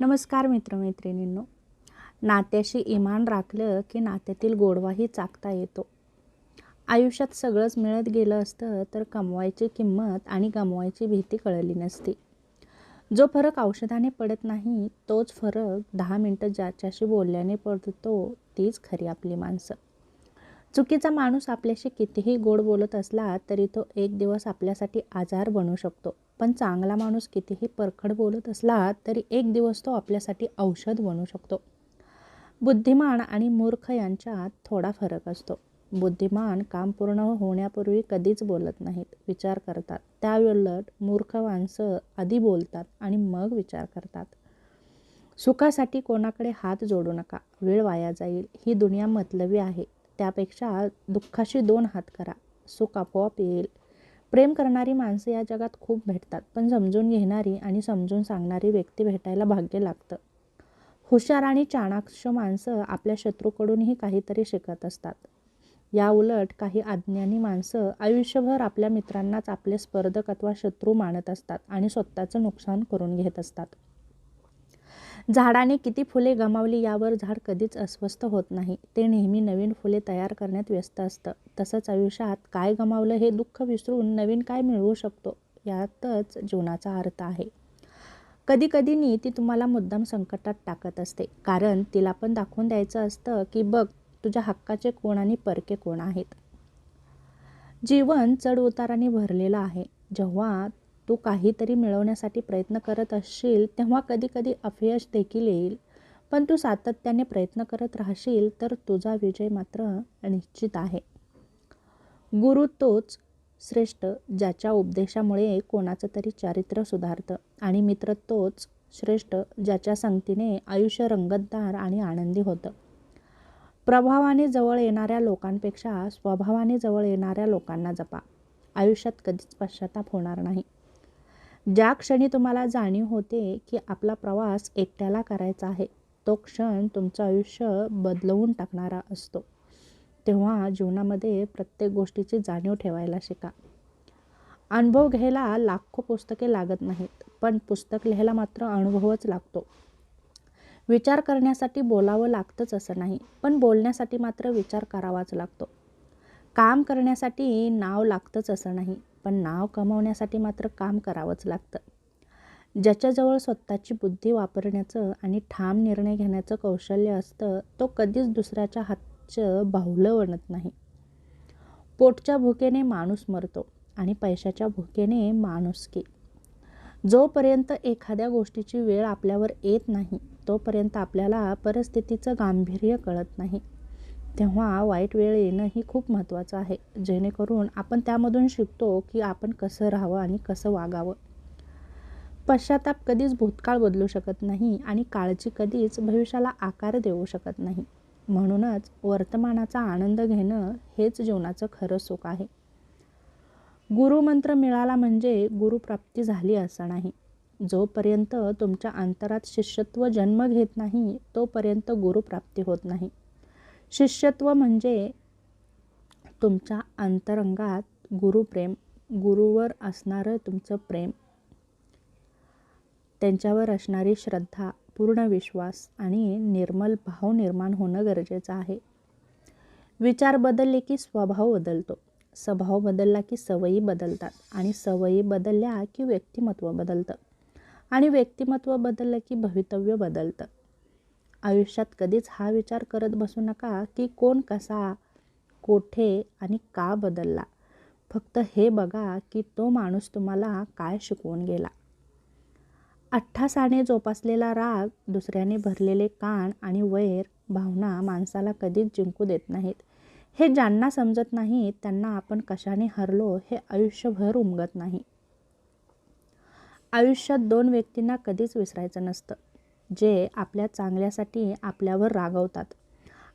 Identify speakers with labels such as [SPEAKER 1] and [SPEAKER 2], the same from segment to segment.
[SPEAKER 1] नमस्कार मित्रमैत्रिणींनो. नात्याशी इमान राखलं की नात्यातील गोडवाही चाकता येतो. आयुष्यात सगळंच मिळत गेलं असतं तर कमवायची किंमत आणि गमवायची भीती कळली नसती. जो फरक औषधाने पडत नाही तोच फरक दहा मिनटं ज्याच्याशी बोलल्याने पडतो तीच खरी आपली माणसं. चुकीचा माणूस आपल्याशी कितीही गोड बोलत असला तरी तो एक दिवस आपल्यासाठी आजार बनू शकतो. पण चांगला माणूस कितीही परखड बोलत असला तरी एक दिवस तो आपल्यासाठी औषध बनू शकतो. बुद्धिमान आणि मूर्ख यांच्यात थोडा फरक असतो. बुद्धिमान काम पूर्ण होण्यापूर्वी कधीच बोलत नाहीत विचार करतात. त्याउलट मूर्ख माणसं आधी बोलतात आणि मग विचार करतात. सुखासाठी कोणाकडे हात जोडू नका वेळ वाया जाईल ही दुनिया मतलबी आहे. त्यापेक्षा दुःखाशी दोन हात करा. सुख आपोआप येईल प्रेम करणारी माणसं या जगात खूप भेटतात पण समजून घेणारी आणि समजून सांगणारी व्यक्ती भेटायला भाग्य लागतं. हुशार आणि चाणाक्ष माणसं आपल्या शत्रूकडूनही काहीतरी शिकत असतात. या उलट काही अज्ञानी माणसं आयुष्यभर आपल्या मित्रांनाच आपले स्पर्धक अथवा शत्रू मानत असतात आणि स्वतःचं नुकसान करून घेत असतात. झाडाने किती फुले गमावली यावर झाड कधीच अस्वस्थ होत नाही. ते नेहमी नवीन फुले तयार करण्यात व्यस्त असतं. तसंच आयुष्यात काय गमावलं हे दुःख विसरून नवीन काय मिळवू शकतो यातच जीवनाचा अर्थ आहे. कधी कधी ती तुम्हाला मुद्दाम संकटात टाकत असते. कारण तिला पण दाखवून द्यायचं असतं की बघ तुझ्या हक्काचे कोण आणि परके कोण आहेत? जीवन चढ उताराने भरलेलं आहे. जेव्हा तू काहीतरी मिळवण्यासाठी प्रयत्न करत असशील तेव्हा कधीकधी अपयश देखील येईल. पण तू सातत्याने प्रयत्न करत राहशील तर तुझा विजय मात्र निश्चित आहे. गुरु तोच श्रेष्ठ ज्याच्या उपदेशामुळे कोणाचं तरी चारित्र्य सुधारतं. आणि मित्र तोच श्रेष्ठ ज्याच्या संगतीने आयुष्य रंगतदार आणि आनंदी होतं. प्रभावाने जवळ येणाऱ्या लोकांपेक्षा स्वभावाने जवळ येणाऱ्या लोकांना जपा. आयुष्यात कधीच पश्चाताप होणार नाही. ज्या क्षणी तुम्हाला जाणीव होते की आपला प्रवास एकट्याला करायचा आहे तो क्षण तुमचं आयुष्य बदलवून टाकणारा असतो. तेव्हा जीवनामध्ये प्रत्येक गोष्टीची जाणीव ठेवायला शिका. अनुभव घ्यायला लाखो पुस्तके लागत नाहीत पण पुस्तक लिहायला मात्र अनुभवच लागतो. विचार करण्यासाठी बोलावं लागतंच असं नाही पण बोलण्यासाठी मात्र विचार करावाच लागतो. काम करण्यासाठी नाव लागतंच असं नाही पण नाव कमावण्यासाठी मात्र काम करावंच लागतं. ज्याच्याजवळ स्वतःची बुद्धी वापरण्याचं आणि ठाम निर्णय घेण्याचं कौशल्य असतं तो कधीच दुसऱ्याच्या हातचं बाहुलं बनत नाही. पोटच्या भुकेने माणूस मरतो आणि पैशाच्या भुकेने माणुसकी जोपर्यंत एखाद्या गोष्टीची वेळ आपल्यावर येत नाही तोपर्यंत आपल्याला परिस्थितीचं गांभीर्य कळत नाही. तेव्हा वाईट वेळ येणं ही खूप महत्त्वाचं आहे. जेणेकरून आपण त्यामधून शिकतो की आपण कसं राहावं आणि कसं वागावं. पश्चाताप कधीच भूतकाळ बदलू शकत नाही आणि काळजी कधीच भविष्याला आकार देऊ शकत नाही. म्हणूनच वर्तमानाचा आनंद घेणं हेच जीवनाचं खरं सुख आहे. गुरुमंत्र मिळाला म्हणजे गुरुप्राप्ती झाली असं नाही. जोपर्यंत तुमच्या अंतरात शिष्यत्व जन्म घेत नाही तोपर्यंत गुरुप्राप्ती होत नाही. शिष्यत्व म्हणजे तुमच्या अंतरंगात गुरुप्रेम गुरुवर असणारं तुमचं प्रेम. त्यांच्यावर असणारी श्रद्धा पूर्ण विश्वास आणि निर्मल भाव निर्माण होणं गरजेचं आहे. विचार बदलले की स्वभाव बदलतो. स्वभाव बदलला की सवयी बदलतात आणि सवयी बदलल्या की व्यक्तिमत्व बदलतं. आणि व्यक्तिमत्व बदललं की भवितव्य बदलतं. आयुष्यात कधीच हा विचार करत बसू नका की कोण कसा कोठे आणि का बदलला. फक्त हे बघा की तो माणूस तुम्हाला काय शिकवून गेला. अठ्ठासाने जोपासलेला राग दुसऱ्याने भरलेले कान आणि वैर भावना माणसाला कधीच जिंकू देत नाहीत. हे ज्यांना समजत नाही त्यांना आपण कशाने हरलो हे आयुष्यभर उमगत नाही. आयुष्यात दोन व्यक्तींना कधीच विसरायचं नसतं. जे आपल्या चांगल्यासाठी आपल्यावर रागवतात.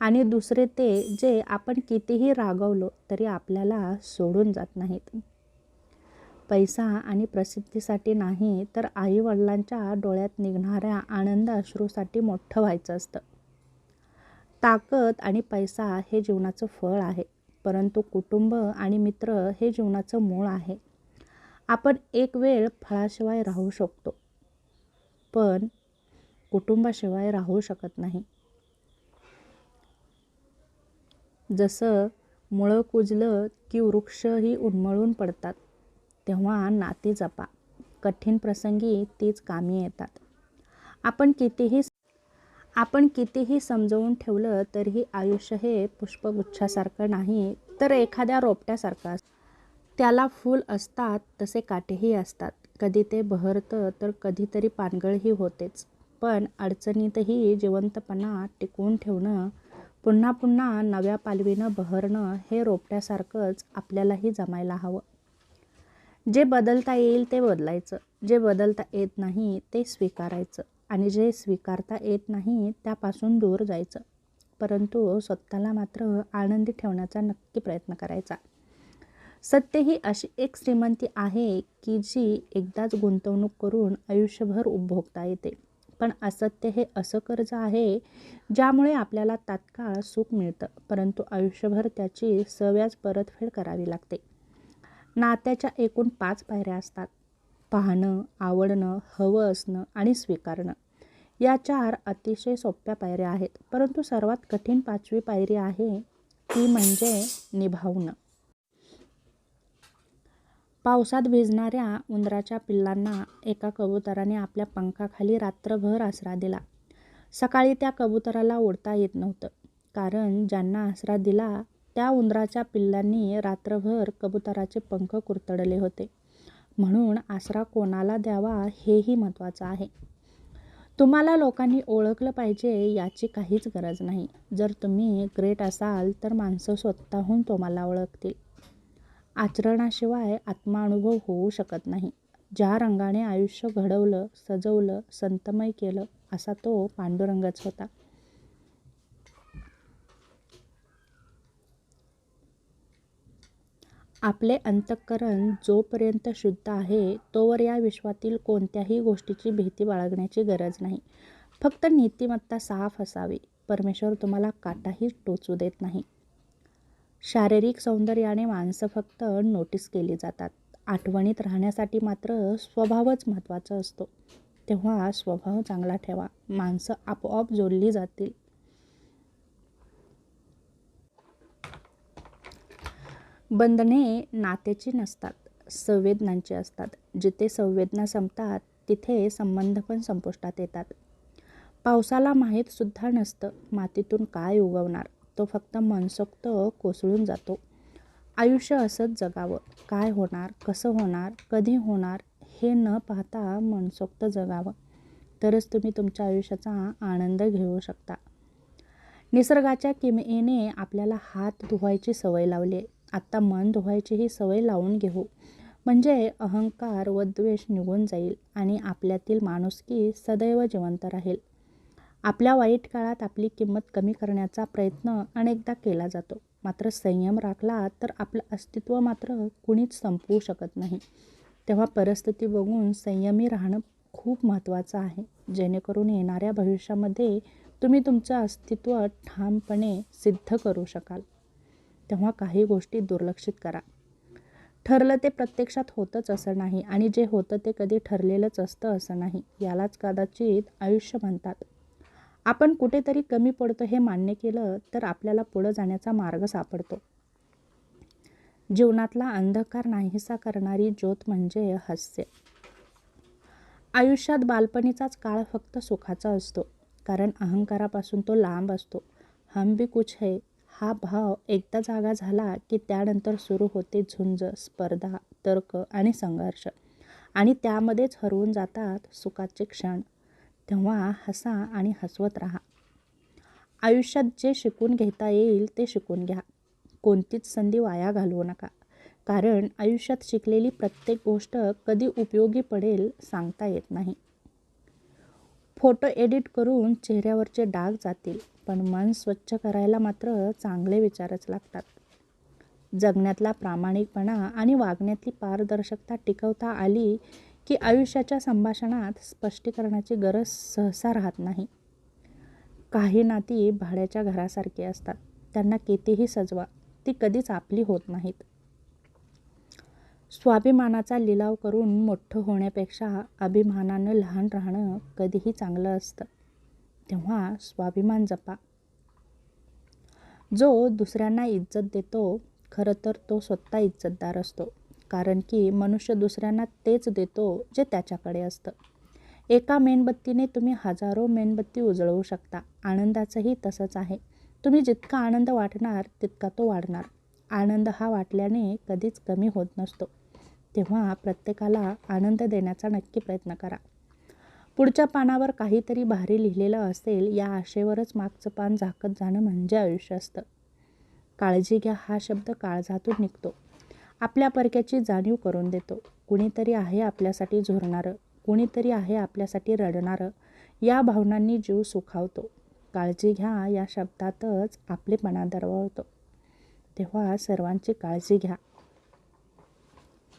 [SPEAKER 1] आणि दुसरे ते जे आपण कितीही रागवलो तरी आपल्याला सोडून जात नाहीत. पैसा आणि प्रसिद्धीसाठी नाही तर आईवडिलांच्या डोळ्यात निघणाऱ्या आनंद अश्रूसाठी मोठं व्हायचं असतं. ताकद आणि पैसा हे जीवनाचं फळ आहे परंतु कुटुंब आणि मित्र हे जीवनाचं मूळ आहे. आपण एक वेळ फळाशिवाय राहू शकतो. पण कुटुंबाशिवाय राहू शकत नाही. जसं मुळं कुजलं की वृक्षही उन्मळून पडतात तेव्हा नाती जपा. कठीण प्रसंगी तीच कामी येतात. आपण कितीही आपण कितीही समजवून ठेवलं तरीही आयुष्य हे पुष्पगुच्छासारखं नाही तर एखाद्या रोपट्यासारखं असतं. त्याला फूल असतात तसे काटेही असतात. कधी ते बहरतं तर कधीतरी पानगळही होतेच. पण अडचणीतही जिवंतपणा टिकवून ठेवणं पुन्हा पुन्हा नव्या पालवीनं बहरणं हे रोपट्यासारखंच आपल्यालाही जमायला हवं. जे बदलता येईल ते बदलायचं जे बदलता येत नाही ते स्वीकारायचं आणि जे स्वीकारता येत नाही त्यापासून दूर जायचं. परंतु स्वतःला मात्र आनंदी ठेवण्याचा नक्की प्रयत्न करायचा. सत्य ही अशी एक श्रीमंती आहे की जी एकदाच गुंतवणूक करून आयुष्यभर उपभोगता येते. पण असत्य हे असं कर्ज आहे ज्यामुळे आपल्याला तात्काळ सुख मिळतं परंतु आयुष्यभर त्याची सव्याज परतफेड करावी लागते. नात्याच्या एकूण पाच पायऱ्या असतात. पाहणं आवडणं हवं असणं आणि स्वीकारणं. या चार अतिशय सोप्या पायऱ्या आहेत परंतु सर्वात कठीण पाचवी पायरी आहे ती म्हणजे निभावणं. पावसात भिजणाऱ्या उंदराच्या पिल्लांना एका कबुतराने आपल्या पंखाखाली रात्रभर आसरा दिला. सकाळी त्या कबुतराला ओढता येत नव्हतं कारण ज्यांना आसरा दिला त्या उंदराच्या पिल्लांनी रात्रभर कबुतराचे पंख कुरतडले होते. म्हणून आसरा कोणाला द्यावा हेही महत्त्वाचं आहे. तुम्हाला लोकांनी ओळखलं पाहिजे याची काहीच गरज नाही. जर तुम्ही ग्रेट असाल तर माणसं स्वतःहून तुम्हाला ओळखतील. आचरणाशिवाय आत्मानुभव होऊ शकत नाही. ज्या रंगाने आयुष्य घडवलं सजवलं संतमय केलं असा तो पांडुरंगच होता. आपले अंतःकरण जोपर्यंत शुद्ध आहे तोवर या विश्वातील कोणत्याही गोष्टीची भीती बाळगण्याची गरज नाही. फक्त नीतिमत्ता साफ असावी. परमेश्वर तुम्हाला काटाही टोचू देत नाही. शारीरिक सौंदर्याने माणसं फक्त नोटीस केली जातात. आठवणीत राहण्यासाठी मात्र स्वभावच महत्त्वाचा असतो. तेव्हा स्वभाव चांगला ठेवा. माणसं आपोआप जोडली जातील. बंधने नात्याची नसतात संवेदनांची असतात. जिथे संवेदना संपतात तिथे संबंध पण संपुष्टात येतात. पावसाला माहीतसुद्धा नसतं मातीतून काय उगवणार. तो फक्त मनसोक्त कोसळून जातो. आयुष्य असंच जगावं. काय होणार? कसं होणार? कधी होणार? हे न पाहता मनसोक्त जगावं. तरच तुम्ही तुमच्या आयुष्याचा आनंद घेऊ शकता. निसर्गाच्या किमयेने आपल्याला हात धुवायची सवय लावली आहे आत्ता मन धुवायची ही सवय लावून घेऊ. म्हणजे अहंकार व द्वेष निघून जाईल आणि आपल्यातील माणुसकी सदैव जिवंत राहील. आपल्या वाईट काळात आपली किंमत कमी करण्याचा प्रयत्न अनेकदा केला जातो. मात्र संयम राखला तर आपलं अस्तित्व मात्र कुणीच संपवू शकत नाही. तेव्हा परिस्थिती बघून संयमी राहणं खूप महत्त्वाचं आहे. जेणेकरून येणाऱ्या भविष्यामध्ये तुम्ही तुमचं अस्तित्व ठामपणे सिद्ध करू शकाल. तेव्हा काही गोष्टी दुर्लक्षित करा. ठरलं ते प्रत्यक्षात होतंच असं नाही आणि जे होतं ते कधी ठरलेलंच असतं असं नाही. यालाच कदाचित आयुष्य म्हणतात. आपण कुठेतरी कमी पडतो हे मान्य केलं तर आपल्याला पुढं जाण्याचा मार्ग सापडतो. जीवनातला अंधकार नाहीसा करणारी ज्योत म्हणजे हास्य. आयुष्यात बालपणीचाच काळ फक्त सुखाचा असतो कारण अहंकारापासून तो लांब असतो. हम भी कुछ है. हा भाव एकदा जागा झाला की त्यानंतर सुरू होते झुंज स्पर्धा तर्क आणि संघर्ष. आणि त्यामध्येच हरवून जातात सुखाचे क्षण. तेव्हा हसा आणि हसवत राहा. आयुष्यात जे शिकून घेता येईल ते शिकून घ्या. कोणतीच संधी वाया घालवू नका. कारण आयुष्यात शिकलेली प्रत्येक गोष्ट कधी उपयोगी पडेल सांगता येत नाही. फोटो एडिट करून चेहऱ्यावरचे डाग जातील पण मन स्वच्छ करायला मात्र चांगले विचारच लागतात. जगण्यातला प्रामाणिकपणा आणि वागण्यातली पारदर्शकता टिकवता आली की आयुष्याच्या संभाषणात स्पष्टीकरणाची गरज सहसा राहत नाही. काही नाती भाड्याच्या घरासारखी असतात. त्यांना कितीही सजवा ती कधीच आपली होत नाहीत. स्वाभिमानाचा लिलाव करून मोठं होण्यापेक्षा अभिमानानं लहान राहणं कधीही चांगलं असतं. तेव्हा स्वाभिमान जपा. जो दुसऱ्यांना इज्जत देतो खरं तर तो स्वतः इज्जतदार असतो. कारण की मनुष्य दुसऱ्यांना तेच देतो जे त्याच्याकडे असतं. एका मेणबत्तीने तुम्ही हजारो मेणबत्ती उजळवू शकता. आनंदाचंही तसंच आहे. तुम्ही जितका आनंद वाटणार तितका तो वाढणार. आनंद हा वाटल्याने कधीच कमी होत नसतो. तेव्हा प्रत्येकाला आनंद देण्याचा नक्की प्रयत्न करा. पुढच्या पानावर काहीतरी भारी लिहिलेलं असेल या आशेवरच मागचं पान झाकत जाणं म्हणजे आयुष्य असतं. काळजी घ्या हा शब्द काळजातून निघतो. आपल्या परक्याची जाणीव करून देतो. कुणीतरी आहे आपल्यासाठी झुरणारं कुणीतरी आहे आपल्यासाठी रडणारं या भावनांनी जीव सुखावतो. काळजी घ्या या शब्दातच आपलेपणा दरवळतो. तेव्हा सर्वांची काळजी घ्या.